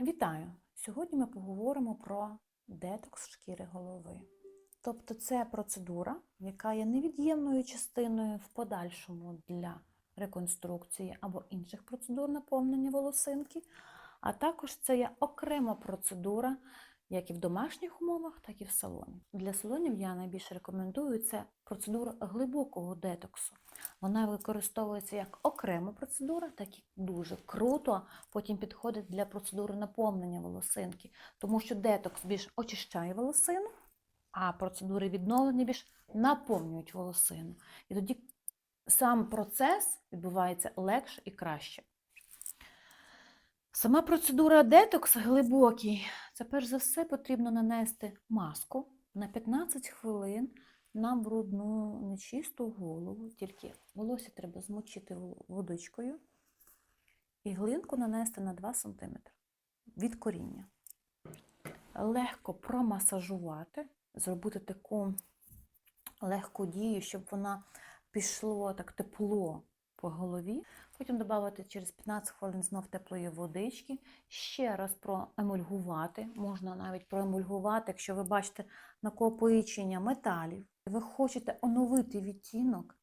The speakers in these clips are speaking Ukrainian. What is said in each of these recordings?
Вітаю! Сьогодні ми поговоримо про детокс шкіри голови. Тобто це процедура, яка є невід'ємною частиною в подальшому для реконструкції або інших процедур наповнення волосинки, а також це є окрема процедура як і в домашніх умовах, так і в салоні. Для салонів я найбільше рекомендую це процедура глибокого детоксу. Вона використовується як окрема процедура, так і дуже круто потім підходить для процедури наповнення волосинки, тому що детокс більш очищає волосину, а процедури відновлення більш наповнюють волосину. І тоді сам процес відбувається легше і краще. Сама процедура детокс глибокий. Це перш за все потрібно нанести маску на 15 хвилин на брудну, нечисту голову. Тільки волосся треба змочити водичкою і глинку нанести на 2 см від коріння. Легко промасажувати, зробити таку легку дію, щоб вона пішло так тепло по голові. Потім додати через 15 хвилин знов теплої водички, ще раз проемульгувати. Можна навіть проемульгувати, якщо ви бачите накопичення металів, ви хочете оновити відтінок,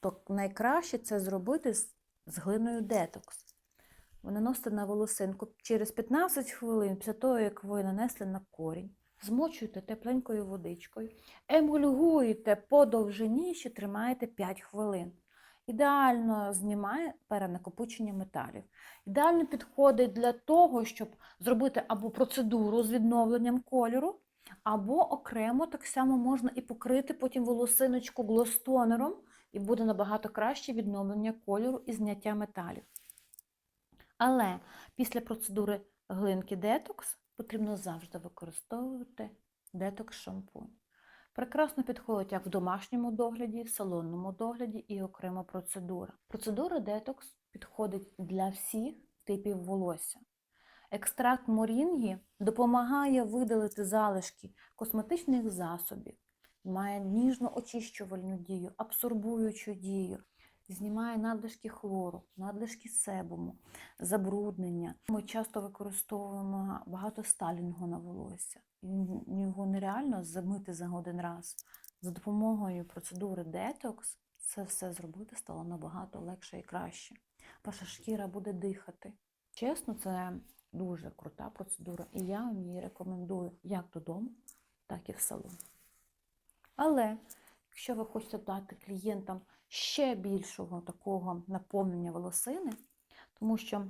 то найкраще це зробити з, глиною детокс. Ви наносите на волосинку через 15 хвилин, після того, як ви нанесли на корінь, змочуєте тепленькою водичкою, емульгуєте по довжині, ще тримаєте 5 хвилин. Ідеально знімає перенакопичення металів. Ідеально підходить для того, щоб зробити або процедуру з відновленням кольору, або окремо так само можна і покрити потім волосиночку глостонером, і буде набагато краще відновлення кольору і зняття металів. Але після процедури глинки детокс потрібно завжди використовувати детокс-шампунь. Прекрасно підходить як в домашньому догляді, в салонному догляді і окрема процедура. Процедура детокс підходить для всіх типів волосся. Екстракт морінгі допомагає видалити залишки косметичних засобів, має ніжно очищувальну дію, абсорбуючу дію, знімає надлишки хлору, надлишки себуму, забруднення. Ми часто використовуємо багато сталінгу на волосся. Його нереально замити за один раз. За допомогою процедури детокс це все зробити стало набагато легше і краще. Ваша шкіра буде дихати. Чесно, це дуже крута процедура, і я вам її рекомендую як додому, так і в салон. Але якщо ви хочете дати клієнтам ще більшого такого наповнення волосини, тому що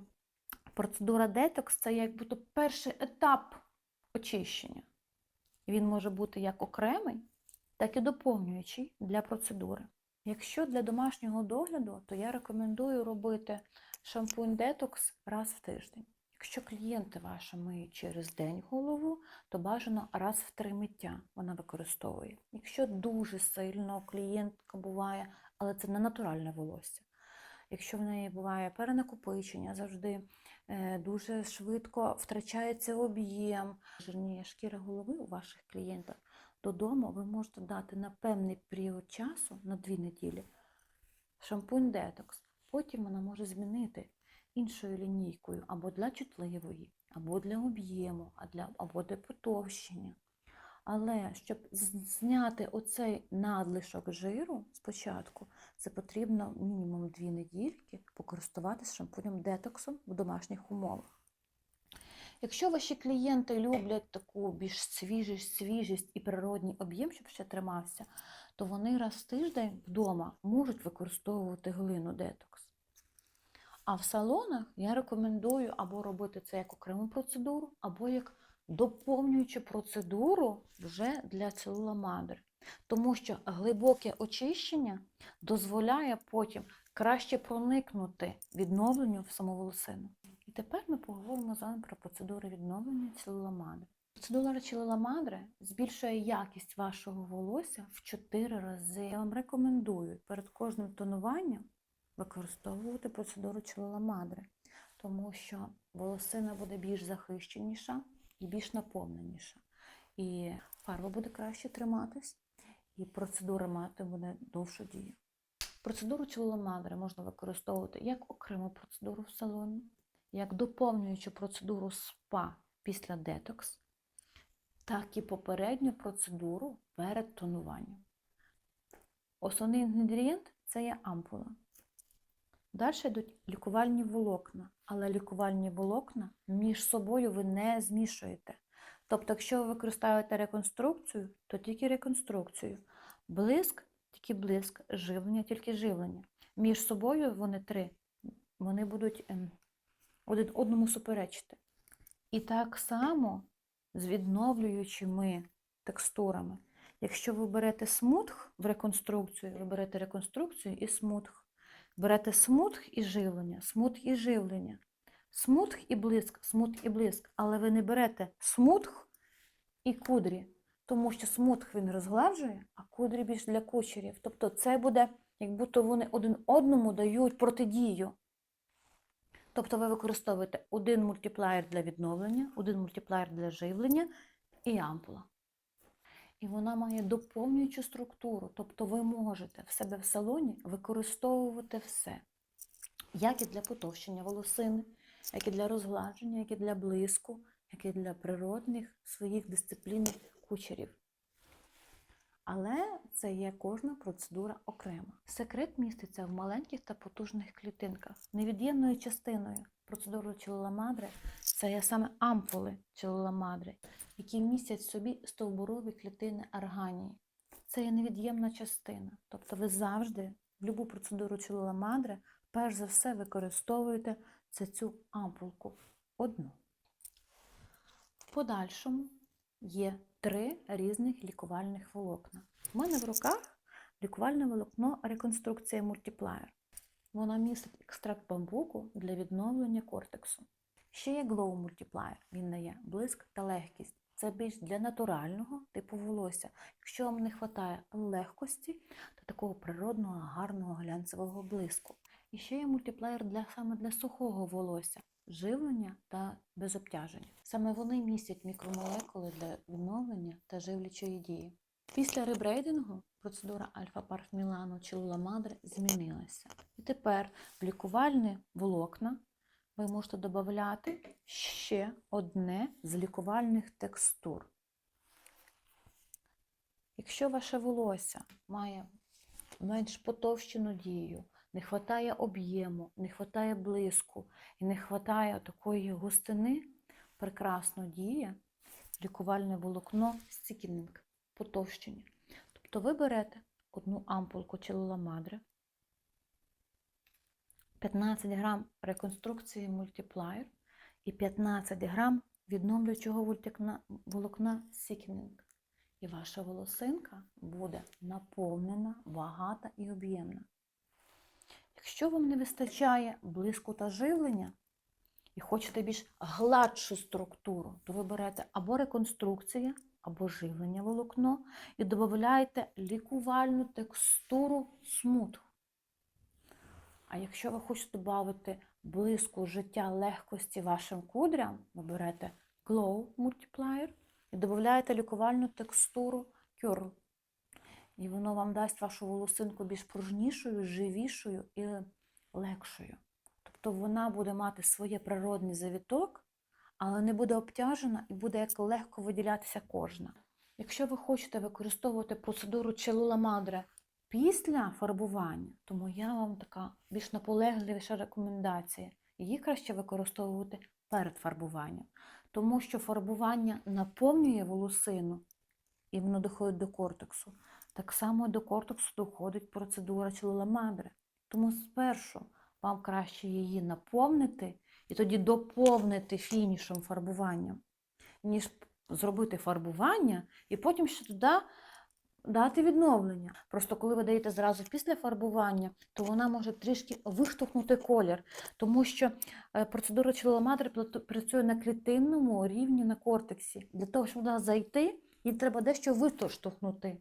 процедура детокс це якби перший етап очищення. Він може бути як окремий, так і доповнюючий для процедури. Якщо для домашнього догляду, то я рекомендую робити шампунь детокс раз в тиждень. Якщо клієнти ваші миють через день голову, то бажано раз в три миття вона використовує. Якщо дуже сильно клієнтка буває, але це не натуральне волосся. Якщо в неї буває перенакопичення, завжди дуже швидко втрачається об'єм, жирніє шкіра голови у ваших клієнтів, додому ви можете дати на певний період часу, на дві неділі, шампунь детокс. Потім вона може змінити іншою лінійкою або для чутливої, або для об'єму, або для потовщення. Але щоб зняти оцей надлишок жиру спочатку, це потрібно мінімум 2 недільки покористуватися шампунем детоксом в домашніх умовах. Якщо ваші клієнти люблять таку більш свіжість, свіжість і природній об'єм, щоб ще тримався, то вони раз в тиждень вдома можуть використовувати глину детокс. А в салонах я рекомендую або робити це як окрему процедуру, або як доповнюючи процедуру вже для целуламадри. Тому що глибоке очищення дозволяє потім краще проникнути відновленню в саму волосину. І тепер ми поговоримо з вами про процедуру відновлення целуламадри. Процедура целуламадри збільшує якість вашого волосся в 4 рази. Я вам рекомендую перед кожним тонуванням використовувати процедуру целуламадри, тому що волосина буде більш захищеніша і більш наповненіша. І фарба буде краще триматись, і процедура мати буде довшу дію. Процедуру чоломадри можна використовувати як окрему процедуру в салоні, як доповнюючу процедуру СПА після детокс, так і попередню процедуру перед тонуванням. Основний інгредієнт це є ампула. Далі йдуть лікувальні волокна, але лікувальні волокна між собою ви не змішуєте. Тобто, якщо ви використовуєте реконструкцію, то тільки реконструкцію. Блиск, тільки блиск, живлення, тільки живлення. Між собою вони три, вони будуть ем, один одному суперечити. І так само з відновлюючими текстурами. Якщо ви берете смутг в реконструкцію, ви берете реконструкцію і смутг. Берете смутг і живлення, смутг і живлення, смутг і блиск, смутг і блиск, але ви не берете смутг і кудрі, тому що смутг він розгладжує, а кудрі більш для кучерів. Тобто це буде, як будто вони один одному дають протидію. Тобто ви використовуєте один мультиплеєр для відновлення, один мультиплеєр для живлення і ампула. І вона має доповнюючу структуру, тобто ви можете в себе в салоні використовувати все, як і для потовщення волосини, як і для розгладження, як і для блиску, як і для природних своїх дисциплінних кучерів. Але це є кожна процедура окремо. Секрет міститься в маленьких та потужних клітинках. Невід'ємною частиною процедури Чилоламадри це є саме ампули Чилоламадри, які містять в собі стовбурові клітини арганії. Це є невід'ємна частина. Тобто ви завжди в будь-яку процедуру Чилоламадри перш за все використовуєте це цю ампулку одну. В подальшому є три різних лікувальних волокна. У мене в руках лікувальне волокно реконструкція мультиплеєр. Воно містить екстракт бамбуку для відновлення кортексу. Ще є Glow Multiplier, він дає блиск та легкість. Це більш для натурального типу волосся. Якщо вам не вистачає легкості та такого природного, гарного глянцевого блиску. І ще є мультиплеєр для, саме для сухого волосся, живлення та без обтяження. Саме вони містять мікромолекули для відновлення та живлячої дії. Після ребрейдингу процедура альфа-парф Мілану чи Луламадри змінилася. І тепер в лікувальні волокна ви можете додати ще одне з лікувальних текстур. Якщо ваше волосся має менш потовщену дію, не вистачає об'єму, не вистачає блиску і не вистачає такої густини, прекрасно діє лікувальне волокно стікінг, потовщення. Тобто ви берете одну ампулку Челоламадри, 15 грам реконструкції мультиплеєр і 15 грам відновлюючого волокна Сікінг. І ваша волосинка буде наповнена, багата і об'ємна. Якщо вам не вистачає блиску та живлення і хочете більш гладшу структуру, то ви берете або реконструкція, або живлення волокно і додаєте лікувальну текстуру смутг. А якщо ви хочете додати блиску життя легкості вашим кудрям, ви берете Glow Multiplier і додаєте лікувальну текстуру Curl. І воно вам дасть вашу волосинку більш пружнішою, живішою і легшою. Тобто вона буде мати своє природний завіток, але не буде обтяжена і буде як легко виділятися кожна. Якщо ви хочете використовувати процедуру Челула Мадре після фарбування, то моя вам така більш наполегливіша рекомендація. Її краще використовувати перед фарбуванням, тому що фарбування наповнює волосину і воно доходить до кортексу. Так само до кортексу доходить процедура Челула Мадре. Тому спершу вам краще її наповнити і тоді доповнити фінішем фарбуванням, ніж зробити фарбування і потім ще туди дати відновлення. Просто коли ви даєте зразу після фарбування, то вона може трішки виштовхнути колір, тому що е, процедура чоломатри працює на клітинному рівні на кортексі. Для того, щоб вона зайти, їй треба дещо виштовхнути.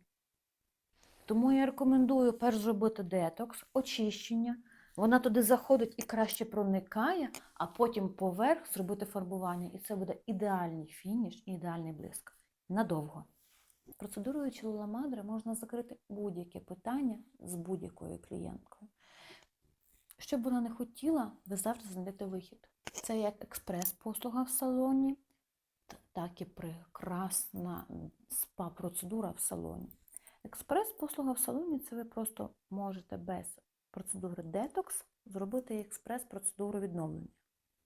Тому я рекомендую перш зробити детокс, очищення. Вона туди заходить і краще проникає, а потім поверх зробити фарбування. І це буде ідеальний фініш і ідеальний блиск. Надовго. Процедурою Чилула Мадре можна закрити будь-яке питання з будь-якою клієнткою. Що б вона не хотіла, ви завжди знайдете вихід. Це як експрес-послуга в салоні, так і прекрасна спа-процедура в салоні. Експрес-послуга в салоні це ви просто можете без процедури детокс зробити експрес-процедуру відновлення.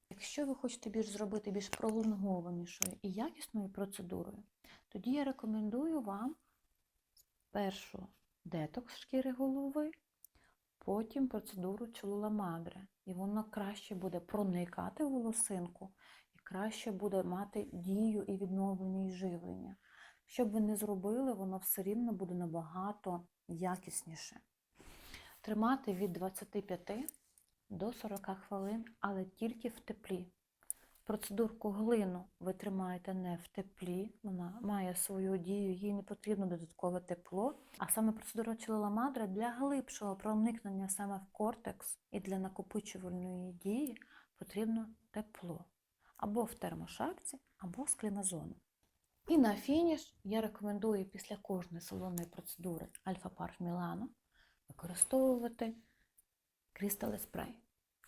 Якщо ви хочете більш зробити більш пролонгованішою і якісною процедурою, тоді я рекомендую вам першу детокс шкіри голови, потім процедуру чолула мадре. І воно краще буде проникати в волосинку і краще буде мати дію і відновлення і живлення. Що б ви не зробили, воно все рівно буде набагато якісніше. Тримати від 25 до 40 хвилин, але тільки в теплі. Процедурку глину ви тримаєте не в теплі, вона має свою дію, їй не потрібно додаткове тепло. А саме процедура чололамадра для глибшого проникнення саме в кортекс і для накопичувальної дії потрібно тепло. Або в термошапці, або з клімазоном. І на фініш я рекомендую після кожної салонної процедури Альфа Парф Мілано використовувати Crystal Spray.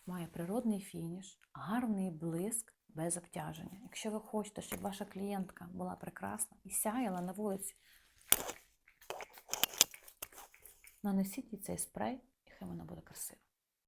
Має природний фініш, гарний блиск без обтяження. Якщо ви хочете, щоб ваша клієнтка була прекрасна і сяяла на вулиці, нанесіть їй цей спрей, і хай вона буде красива.